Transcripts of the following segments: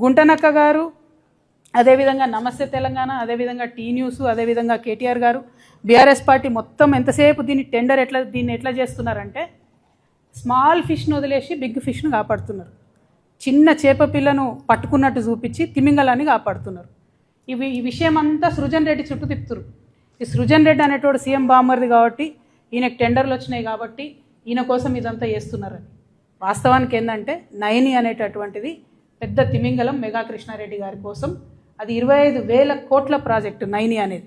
గుంటనక్క గారు అదేవిధంగా నమస్తే తెలంగాణ అదేవిధంగా టీ న్యూస్ అదేవిధంగా కేటీఆర్ గారు బీఆర్ఎస్ పార్టీ మొత్తం ఎంతసేపు దీన్ని టెండర్ ఎట్లా దీన్ని ఎట్లా చేస్తున్నారంటే స్మాల్ ఫిష్ను వదిలేసి బిగ్ ఫిష్ను కాపాడుతున్నారు. చిన్న చేప పిల్లను పట్టుకున్నట్టు చూపించి తిమింగలాన్ని కాపాడుతున్నారు. ఇవి ఈ విషయం అంతా సృజన్ రెడ్డి చుట్టూ తిప్పుతురు. ఈ సృజన్ రెడ్డి అనేటోడు సీఎం బామ్మర్ది కాబట్టి ఈయనకు టెండర్లు వచ్చినాయి కాబట్టి ఈయన కోసం ఇదంతా చేస్తున్నారని. వాస్తవానికి ఏంటంటే నయని అనేటటువంటిది పెద్ద తిమింగలం మెగా కృష్ణారెడ్డి గారి కోసం. అది ఇరవై ఐదు వేల కోట్ల ప్రాజెక్టు నైని అనేది.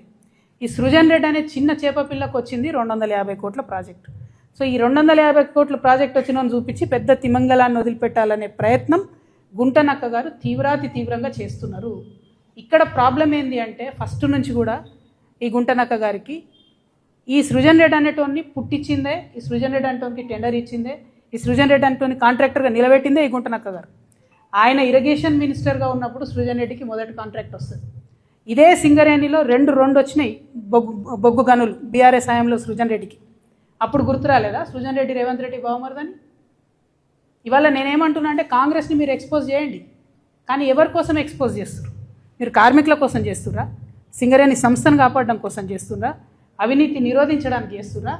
ఈ సృజన్ రెడ్డి అనే చిన్న చేప పిల్లకు వచ్చింది రెండు వందల యాభై కోట్ల ప్రాజెక్టు. సో ఈ రెండు వందల యాభై కోట్ల ప్రాజెక్ట్ వచ్చిన చూపించి పెద్ద తిమంగళాన్ని వదిలిపెట్టాలనే ప్రయత్నం గుంటనక్క గారు తీవ్రాతి తీవ్రంగా చేస్తున్నారు. ఇక్కడ ప్రాబ్లం ఏంది అంటే ఫస్ట్ నుంచి కూడా ఈ గుంటనక్క గారికి ఈ సృజన్ రెడ్డి అనేటోని పుట్టించిందే ఈ సృజన్ రెడ్డి అనేటోనికి టెండర్ ఇచ్చిందే ఈ సృజన్ రెడ్డి అనేటోని కాంట్రాక్టర్గా నిలబెట్టిందే ఈ గుంటనక్క గారు. ఆయన ఇరిగేషన్ మినిస్టర్గా ఉన్నప్పుడు సృజన్ రెడ్డికి మొదటి కాంట్రాక్ట్ వస్తుంది. ఇదే సింగరేణిలో రెండు రెండు వచ్చినాయి. బొగ్గు బొగ్గు గనులు బీఆర్ఎస్ హయాంలో సృజన్ రెడ్డికి. అప్పుడు గుర్తు రాలేదా? సృజన్ రెడ్డి రేవంత్ రెడ్డి బాగుమరదని ఇవాళ నేనేమంటున్నా అంటే కాంగ్రెస్ని మీరు ఎక్స్పోజ్ చేయండి. కానీ ఎవరి కోసం ఎక్స్పోజ్ చేస్తారు మీరు కార్మికుల కోసం చేస్తురా సింగరేణి సంస్థను కాపాడడం కోసం చేస్తురా అవినీతి నిరోధించడానికి చేస్తురా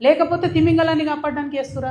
లేకపోతే తిమింగలాన్ని కాపాడడానికి చేస్తురా